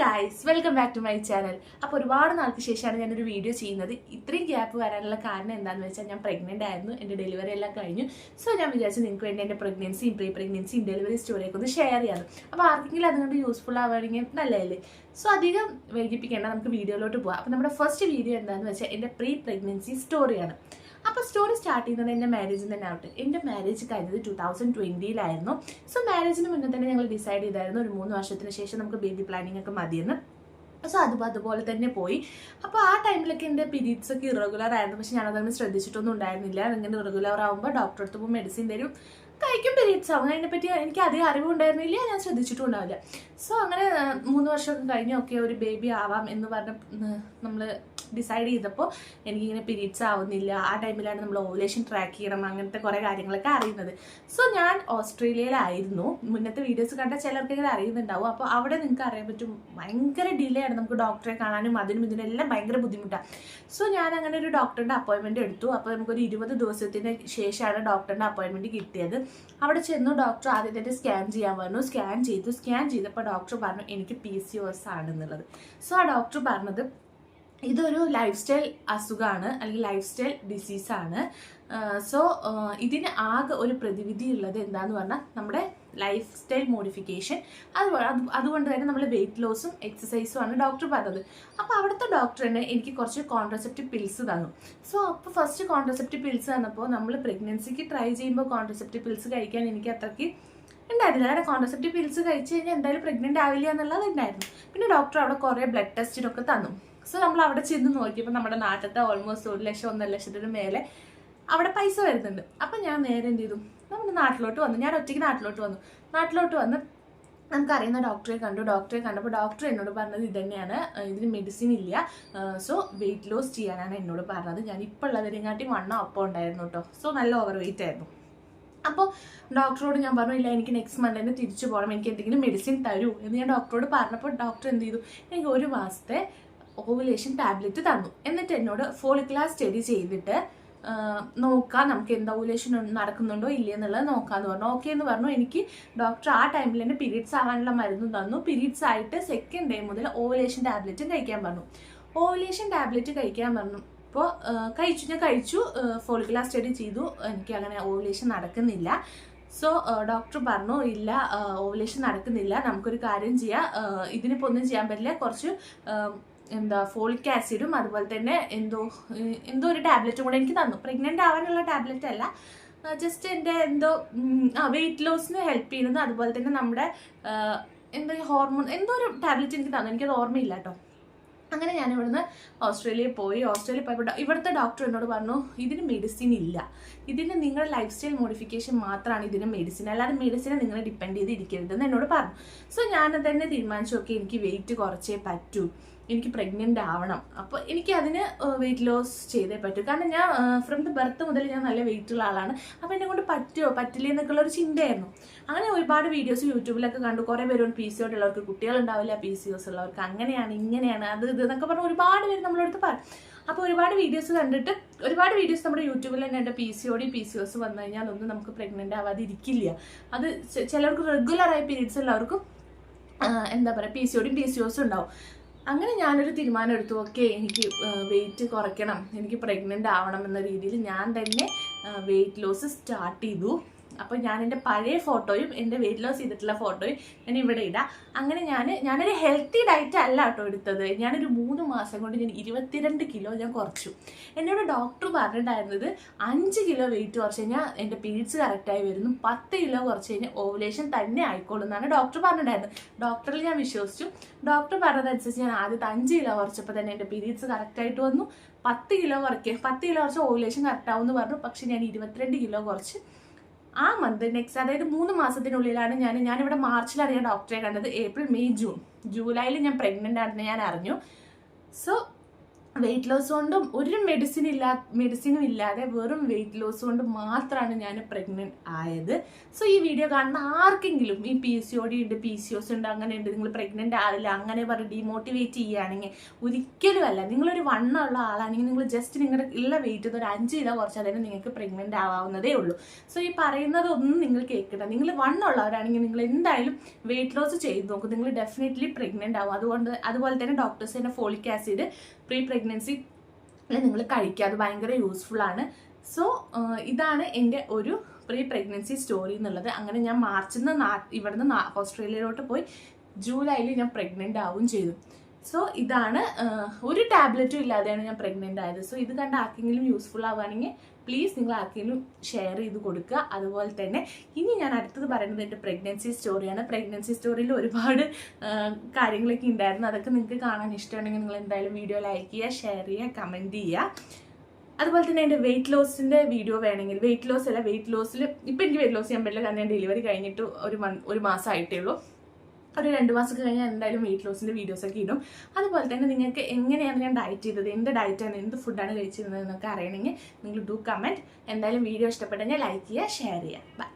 Guys welcome back to my channel അപ്പോൾ ഒരുപാട് നാൾക്ക് ശേഷമാണ് ഞാനൊരു വീഡിയോ ചെയ്യുന്നത്. ഇത്രയും ഗ്യാപ്പ് വരാനുള്ള കാരണം എന്താണെന്ന് വെച്ചാൽ ഞാൻ പ്രഗ്നന്റ് ആയിരുന്നു. എന്റെ ഡെലിവറി എല്ലാം കഴിഞ്ഞു. സോ ഞാൻ വിചാരിച്ചു നിങ്ങൾക്ക് വേണ്ടി എന്റെ പ്രഗ്നൻസിയും പ്രീ പ്രഗ്നൻസിയും ഡെലിവറി സ്റ്റോറിയൊക്കെ ഒന്ന് ഷെയർ ചെയ്യാം അപ്പോൾ ആർക്കെങ്കിലും അതുകൊണ്ട് യൂസ്ഫുൾ ആവുകയാണെങ്കിൽ നല്ലതല്ലേ? സോ അധികം വൈകിപ്പിക്കേണ്ട നമുക്ക് വീഡിയോയിലോട്ട് പോകാം അപ്പോൾ നമ്മുടെ ഫസ്റ്റ് വീഡിയോ എന്താണെന്ന് വെച്ചാൽ എന്റെ പ്രീ പ്രഗ്നൻസി സ്റ്റോറിയാണ് അപ്പോൾ സ്റ്റോറി സ്റ്റാർട്ട് ചെയ്യുന്നത് എന്റെ മാരേജിൽ തന്നെ ആവട്ടെ. എന്റെ മാരേജ് കഴിഞ്ഞത് ടു തൗസൻഡ് ട്വന്റിയിലായിരുന്നു സോ മാരേജിന് മുന്നേ തന്നെ ഞങ്ങൾ ഡിസൈഡ് ചെയ്തായിരുന്നു ഒരു മൂന്ന് വർഷത്തിന് ശേഷം നമുക്ക് ബേബി പ്ലാനിങ് ഒക്കെ മതിയെന്ന്. സോ അതും അതുപോലെ തന്നെ പോയി. അപ്പോൾ ആ ടൈമിലൊക്കെ എന്റെ പിരീഡ്സ് ഒക്കെ ഇറഗുലർ ആയിരുന്നു. പക്ഷെ ഞാനതങ്ങനെ ശ്രദ്ധിച്ചിട്ടൊന്നും ഉണ്ടായിരുന്നില്ല. ഇങ്ങനെ ഇറഗുലർ ആകുമ്പോൾ ഡോക്ടറെ അടുത്ത് പോകുമ്പോൾ മെഡിസിൻ തരും. കഴിക്കും പിരീഡ്സ് ആവും. അതിനെപ്പറ്റി എനിക്ക് അധികം അറിവുണ്ടായിരുന്നില്ല. ഞാൻ ശ്രദ്ധിച്ചിട്ടും ഉണ്ടാവില്ല. സോ അങ്ങനെ മൂന്ന് വർഷം കഴിഞ്ഞ് ഒക്കെ ഒരു ബേബി ആവാം എന്ന് പറഞ്ഞ നമ്മൾ ഡിസൈഡ് ചെയ്തപ്പോൾ എനിക്കിങ്ങനെ പീരീഡ്സ് ആവുന്നില്ല ആ ടൈമിലാണ് നമ്മൾ ഓവുലേഷൻ ട്രാക്ക് ചെയ്യണം അങ്ങനത്തെ കുറേ കാര്യങ്ങളൊക്കെ അറിയുന്നത്. സോ ഞാൻ ഓസ്ട്രേലിയയിലായിരുന്നു. മുന്നത്തെ വീഡിയോസ് കണ്ട ചിലർക്കെങ്കിലും അറിയുന്നുണ്ടാവും. അപ്പോൾ അവിടെ നിങ്ങൾക്ക് അറിയാൻ പറ്റും ഭയങ്കര ഡിലേ ആണ് നമുക്ക് ഡോക്ടറെ കാണാനും അതിനും ഇതിനെല്ലാം ഭയങ്കര ബുദ്ധിമുട്ടാണ് സോ ഞാൻ അങ്ങനെ ഒരു ഡോക്ടറിന്റെ അപ്പോയിൻമെന്റ് എടുത്തു. അപ്പോൾ നമുക്കൊരു ഇരുപത് ദിവസത്തിന് ശേഷമാണ് ഡോക്ടറിന്റെ അപ്പോയിൻമെന്റ് കിട്ടിയത്. അവിടെ ചെന്നു ഡോക്ടർ ആദ്യം തന്നെ സ്കാൻ ചെയ്യാൻ പറഞ്ഞു. സ്കാൻ ചെയ്തു. സ്കാൻ ചെയ്തപ്പോൾ ഡോക്ടർ പറഞ്ഞു എനിക്ക് പി സി ഒ എസ് ആണെന്നുള്ളത്. സോ ആ ഡോക്ടർ പറഞ്ഞത് ഇതൊരു ലൈഫ് സ്റ്റൈൽ അസുഖമാണ് അല്ലെങ്കിൽ ലൈഫ് സ്റ്റൈൽ ഡിസീസാണ് സോ ഇതിന് ആകെ ഒരു പ്രതിവിധി ഉള്ളത് എന്താന്ന് പറഞ്ഞാൽ നമ്മുടെ ലൈഫ് സ്റ്റൈൽ മോഡിഫിക്കേഷൻ അത് അതുകൊണ്ട് തന്നെ നമ്മൾ വെയിറ്റ് ലോസും എക്സസൈസും ആണ് ഡോക്ടർ പറഞ്ഞത്. അപ്പോൾ അവിടുത്തെ ഡോക്ടർ തന്നെ എനിക്ക് കുറച്ച് കോൺട്രസെപ്റ്റീവ് പിൽസ് തന്നു. സോ അപ്പോൾ ഫസ്റ്റ് കോൺട്രസെപ്റ്റീവ് പിൽസ് തന്നപ്പോൾ നമ്മൾ പ്രഗ്നൻസിക്ക് ട്രൈ ചെയ്യുമ്പോൾ കോൺട്രസെപ്റ്റീവ് പിൽസ് കഴിക്കാൻ എനിക്ക് അത്രയ്ക്ക് ഉണ്ടായിരുന്നില്ല. കാരണം കോൺട്രസെപ്റ്റീവ് പിൽസ് കഴിച്ച് കഴിഞ്ഞാൽ എന്തായാലും പ്രഗ്നന്റ് ആവില്ല എന്നുള്ളത് ഉണ്ടായിരുന്നു. പിന്നെ ഡോക്ടർ അവിടെ കുറേ ബ്ലഡ് ടെസ്റ്റിനൊക്കെ തന്നു. സോ നമ്മൾ അവിടെ ചെന്ന് നോക്കിയപ്പോൾ നമ്മുടെ നാട്ടിലത്തെ ഓൾമോസ്റ്റ് ഒരു ലക്ഷം ഒന്നര ലക്ഷത്തിന് മേലെ അവിടെ പൈസ വരുന്നുണ്ട്. അപ്പം ഞാൻ നേരെ എന്ത് ചെയ്തു? നമ്മുടെ നാട്ടിലോട്ട് വന്നു. ഞാൻ ഒറ്റയ്ക്ക് നാട്ടിലോട്ട് വന്നു. നാട്ടിലോട്ട് വന്ന് നമുക്കറിയുന്ന ഡോക്ടറെ കണ്ടു. ഡോക്ടറെ കണ്ടപ്പോൾ ഡോക്ടർ എന്നോട് പറഞ്ഞത് ഇത് തന്നെയാണ്. ഏഹ് ഇതിന് മെഡിസിൻ ഇല്ല. സോ വെയിറ്റ് ലോസ് ചെയ്യാനാണ് എന്നോട് പറഞ്ഞത്. ഞാൻ ഇപ്പോൾ ഉള്ളതിനെക്കാട്ടി വണ്ണം അപ്പം ഉണ്ടായിരുന്നു കേട്ടോ സോ നല്ല ഓവർ വെയിറ്റ് ആയിരുന്നു. അപ്പോൾ ഡോക്ടറോട് ഞാൻ പറഞ്ഞു ഇല്ല എനിക്ക് നെക്സ്റ്റ് മന്ത് തന്നെ തിരിച്ചു പോകണം എനിക്ക് എന്തെങ്കിലും മെഡിസിൻ തരൂ. എന്ന് ഞാൻ ഡോക്ടറോട് പറഞ്ഞപ്പോൾ ഡോക്ടർ എന്ത് ചെയ്തു? എനിക്ക് ഒരു മാസത്തെ ഓവുലേഷൻ ടാബ്ലറ്റ് തന്നു. എന്നിട്ട് എന്നോട് ഫോളിക്കുലാർ സ്റ്റഡി ചെയ്തിട്ട് നോക്കാം നമുക്ക് എന്താ ഓവുലേഷൻ നടക്കുന്നുണ്ടോ ഇല്ലേ എന്നുള്ളത് നോക്കാന്ന് പറഞ്ഞു. ഓക്കെ എന്ന് പറഞ്ഞു. എനിക്ക് ഡോക്ടർ ആ ടൈമിൽ തന്നെ പീരീഡ്സ് ആവാനുള്ള മരുന്ന് തന്നു. പീരീഡ്സ് ആയിട്ട് സെക്കൻഡ് ഡേ മുതൽ ഓവുലേഷൻ ടാബ്ലറ്റും കഴിക്കാൻ പറഞ്ഞു. ഓവുലേഷൻ ടാബ്ലറ്റ് കഴിക്കാൻ പറഞ്ഞു അപ്പോൾ കഴിച്ചു. ഞാൻ കഴിച്ചു. ഫോളിക്കുലാർ സ്റ്റഡി ചെയ്തു. എനിക്ക് അങ്ങനെ ഓവുലേഷൻ നടക്കുന്നില്ല. സോ ഡോക്ടർ പറഞ്ഞു ഇല്ല ഓവുലേഷൻ നടക്കുന്നില്ല. നമുക്കൊരു കാര്യം ചെയ്യാം. ഇതിനിപ്പോ ഇതിനിപ്പോൾ ഒന്നും ചെയ്യാൻ പറ്റില്ല. കുറച്ച് എന്താ ഫോളിക് ആസിഡും അതുപോലെ തന്നെ എന്തോ എന്തോ ഒരു ടാബ്ലറ്റും കൂടെ എനിക്ക് തന്നു. പ്രഗ്നന്റ് ആവാനുള്ള ടാബ്ലറ്റ് അല്ല. ജസ്റ്റ് എന്റെ എന്തോ വെയിറ്റ് ലോസിന് ഹെൽപ്പ് ചെയ്യുന്നത് അതുപോലെ തന്നെ നമ്മുടെ എന്തോ ഹോർമോൺ എന്തോ ഒരു ടാബ്ലറ്റ് എനിക്ക് തന്നു. എനിക്കത് ഓർമ്മയില്ല കേട്ടോ. അങ്ങനെ ഞാൻ ഇവിടുന്ന് ഓസ്ട്രേലിയയിൽ പോയി. ഓസ്ട്രേലിയ പോയപ്പോൾ ഇവിടുത്തെ ഡോക്ടർ എന്നോട് പറഞ്ഞു ഇതിന് മെഡിസിൻ ഇല്ല. ഇതിന് നിങ്ങളുടെ ലൈഫ് സ്റ്റൈൽ മോഡിഫിക്കേഷൻ മാത്രമാണ് ഇതിന് മെഡിസിൻ അല്ലാതെ മെഡിസിനെ നിങ്ങളെ ഡിപ്പെൻഡ് ചെയ്ത് ഇരിക്കരുതെന്ന് എന്നോട് പറഞ്ഞു. സോ ഞാൻ തന്നെ തീരുമാനിച്ചു ഓക്കെ എനിക്ക് വെയിറ്റ് കുറച്ചേ പറ്റൂ. എനിക്ക് പ്രഗ്നന്റ് ആവണം. അപ്പോൾ എനിക്ക് അതിന് വെയിറ്റ് ലോസ് ചെയ്തേ പറ്റൂ. കാരണം ഞാൻ ഫ്രം ദ ബർത്ത് മുതൽ ഞാൻ നല്ല വെയിറ്റ് ഉള്ള ആളാണ്. അപ്പോൾ എന്നെ കൊണ്ട് പറ്റുമോ പറ്റില്ല എന്നൊക്കെയുള്ള ഒരു ചിന്തയായിരുന്നു. അങ്ങനെ ഒരുപാട് വീഡിയോസ് യൂട്യൂബിലൊക്കെ കണ്ടു. കുറേ പേരോട് പി സി ഉള്ളവർക്ക് കുട്ടികളുണ്ടാവില്ല പി സി ഒസ് ഉള്ളവർക്ക് അങ്ങനെയാണ് ഇങ്ങനെയാണ് അത് ഇത് എന്നൊക്കെ പറഞ്ഞ് ഒരുപാട് പേര് നമ്മളടുത്ത് പറയും. അപ്പോൾ ഒരുപാട് വീഡിയോസ് കണ്ടിട്ട് ഒരുപാട് വീഡിയോസ് നമ്മുടെ യൂട്യൂബിൽ തന്നെ ഉണ്ട്. P C D P C O S വന്നു കഴിഞ്ഞാൽ ഒന്നും നമുക്ക് പ്രഗ്നന്റ് ആവാതെ ഇരിക്കില്ല. അത് ചിലർക്ക് റെഗുലറായി പീരീഡ്സ് ഉള്ളവർക്കും എന്താ പറയുക പി സി ഓടിയും പി സി ഒസും ഉണ്ടാവും. അങ്ങനെ ഞാനൊരു തീരുമാനം എടുത്തു. ഓക്കെ എനിക്ക് വെയിറ്റ് കുറയ്ക്കണം. എനിക്ക് പ്രഗ്നന്റ് ആവണം എന്ന രീതിയിൽ ഞാൻ തന്നെ വെയിറ്റ് ലോസ് സ്റ്റാർട്ട് ചെയ്തു. അപ്പോൾ ഞാൻ എന്റെ പഴയ ഫോട്ടോയും എന്റെ വെയിറ്റ് ലോസ് ചെയ്തിട്ടുള്ള ഫോട്ടോയും ഞാൻ ഇവിടെ ഇടാം. അങ്ങനെ ഞാൻ ഞാനൊരു ഹെൽത്തി ഡയറ്റ് അല്ല കേട്ടോ എടുത്തത്. ഞാനൊരു മൂന്ന് മാസം കൊണ്ട് ഞാൻ ഇരുപത്തിരണ്ട് കിലോ ഞാൻ കുറച്ചു. എന്നോട് ഡോക്ടർ പറഞ്ഞിട്ടുണ്ടായിരുന്നത് അഞ്ച് കിലോ വെയിറ്റ് കുറച്ച് കഴിഞ്ഞാൽ എന്റെ പീരീഡ്സ് കറക്റ്റായി വരുന്നു. പത്ത് കിലോ കുറച്ച് കഴിഞ്ഞാൽ ഓവുലേഷൻ തന്നെ ആയിക്കോളും എന്നാണ് ഡോക്ടർ പറഞ്ഞിട്ടുണ്ടായിരുന്നത്. ഡോക്ടറിൽ ഞാൻ വിശ്വസിച്ചു. ഡോക്ടർ പറഞ്ഞതനുസരിച്ച് ഞാൻ ആദ്യത്തെ അഞ്ച് കിലോ കുറച്ചപ്പോൾ തന്നെ എന്റെ പീരീഡ്സ് കറക്റ്റായിട്ട് വന്നു. പത്ത് കിലോ കുറയ്ക്കുക പത്ത് കിലോ കുറച്ച് ഓവുലേഷൻ കറക്റ്റ് എന്ന് പറഞ്ഞു. പക്ഷേ ഞാൻ ഇരുപത്തിരണ്ട് കിലോ കുറച്ച് ആ മന്ത് നെക്സ്റ്റ് അതായത് മൂന്ന് മാസത്തിനുള്ളിലാണ് ഞാൻ ഞാനിവിടെ മാർച്ചിലാണ് ഞാൻ ഡോക്ടറെ കണ്ടത് ഏപ്രിൽ മെയ് ജൂൺ. ജൂലൈയിൽ ഞാൻ പ്രഗ്നന്റ് ആണെന്ന് ഞാൻ അറിഞ്ഞു. സോ വെയിറ്റ് ലോസ് കൊണ്ടും ഒരു മെഡിസിൻ ഇല്ലാ മെഡിസിനും ഇല്ലാതെ വെറും വെയിറ്റ് ലോസ് കൊണ്ട് മാത്രമാണ് ഞാൻ പ്രഗ്നന്റ് ആയത്. സോ ഈ വീഡിയോ കാണുന്ന ആർക്കെങ്കിലും ഈ പി സി ഒ ഡി ഉണ്ട് പി സി ഒസ് ഉണ്ട് അങ്ങനെ ഉണ്ട് നിങ്ങൾ പ്രഗ്നന്റ് ആവില്ല അങ്ങനെ പറഞ്ഞ് ഡിമോട്ടിവേറ്റ് ചെയ്യുകയാണെങ്കിൽ ഒരിക്കലും അല്ല. നിങ്ങളൊരു വണ്ണമുള്ള ആളാണെങ്കിൽ നിങ്ങൾ ജസ്റ്റ് നിങ്ങളുടെ ഉള്ള വെയിറ്റ് ഒരു അഞ്ച് കിലോ കുറച്ചാൽ നിങ്ങൾക്ക് പ്രഗ്നന്റ് ആവാവുന്നതേ ഉള്ളൂ. സോ ഈ പറയുന്നതൊന്നും നിങ്ങൾ കേൾക്കണ്ട. നിങ്ങൾ വണ്ണമുള്ളവരാണെങ്കിൽ നിങ്ങൾ എന്തായാലും വെയിറ്റ് ലോസ് ചെയ്ത് നോക്കും. നിങ്ങൾ ഡെഫിനറ്റ്ലി പ്രഗ്നന്റ് ആവും. അതുകൊണ്ട് അതുപോലെ തന്നെ ഡോക്ടേഴ്സ് തന്നെ ഫോളിക് ആസിഡ് പ്രീ പ്രഗ്നൻസി നിങ്ങൾ കഴിക്കുക. അത് ഭയങ്കര യൂസ്ഫുൾ ആണ്. സോ ഇതാണ് എന്റെ ഒരു പ്രീ പ്രഗ്നൻസി സ്റ്റോറി എന്നുള്ളത്. അങ്ങനെ ഞാൻ മാർച്ചിൽ നിന്ന് ഇവിടുന്ന് ഓസ്ട്രേലിയയിലോട്ട് പോയി ജൂലൈയിൽ ഞാൻ പ്രഗ്നന്റ് ആവുകയും ചെയ്തു. സോ ഇതാണ് ഒരു ടാബ്ലറ്റും ഇല്ലാതെയാണ് ഞാൻ പ്രഗ്നന്റ് ആയത്. സോ ഇത് കണ്ട് ആർക്കെങ്കിലും യൂസ്ഫുൾ ആവുകയാണെങ്കിൽ പ്ലീസ് നിങ്ങൾ ആർക്കെങ്കിലും ഷെയർ ചെയ്ത് കൊടുക്കുക. അതുപോലെ തന്നെ ഇനി ഞാൻ അടുത്തത് പറയുന്നത് എന്റെ പ്രഗ്നൻസി സ്റ്റോറിയാണ് പ്രഗ്നൻസി സ്റ്റോറിയിൽ ഒരുപാട് കാര്യങ്ങളൊക്കെ ഉണ്ടായിരുന്നു. അതൊക്കെ നിങ്ങൾക്ക് കാണാൻ ഇഷ്ടമുണ്ടെങ്കിൽ നിങ്ങൾ എന്തായാലും വീഡിയോ ലൈക്ക് ചെയ്യുക ഷെയർ ചെയ്യുക കമന്റ് ചെയ്യുക. അതുപോലെ തന്നെ എന്റെ വെയിറ്റ് ലോസിന്റെ വീഡിയോ വേണമെങ്കിൽ വെയിറ്റ് ലോസ് അല്ല വെയിറ്റ് ലോസിൽ ഇപ്പം എനിക്ക് വെയിറ്റ് ലോസ് ചെയ്യാൻ പറ്റില്ല. കാരണം ഞാൻ ഡെലിവറി കഴിഞ്ഞിട്ട് ഒരു മൺ ഒരു മാസമായിട്ടേ ഉള്ളൂ. ഒരു രണ്ട് മാസം കഴിഞ്ഞ് കഴിഞ്ഞാൽ എന്തായാലും വെയിറ്റ് ലോസിന്റെ വീഡിയോസൊക്കെ ഇടും. അതുപോലെ തന്നെ നിങ്ങൾക്ക് എങ്ങനെയാണ് ഞാൻ ഡയറ്റ് ചെയ്തത് എന്ത് ഡയറ്റാണ് എന്ത് ഫുഡാണ് കഴിച്ചിരുന്നത് എന്നൊക്കെ അറിയണമെങ്കിൽ നിങ്ങൾ ഡു കമന്റ് എന്തായാലും വീഡിയോ ഇഷ്ടപ്പെട്ടെങ്കിൽ ലൈക്ക് ചെയ്യുക ഷെയർ ചെയ്യുക. ബൈ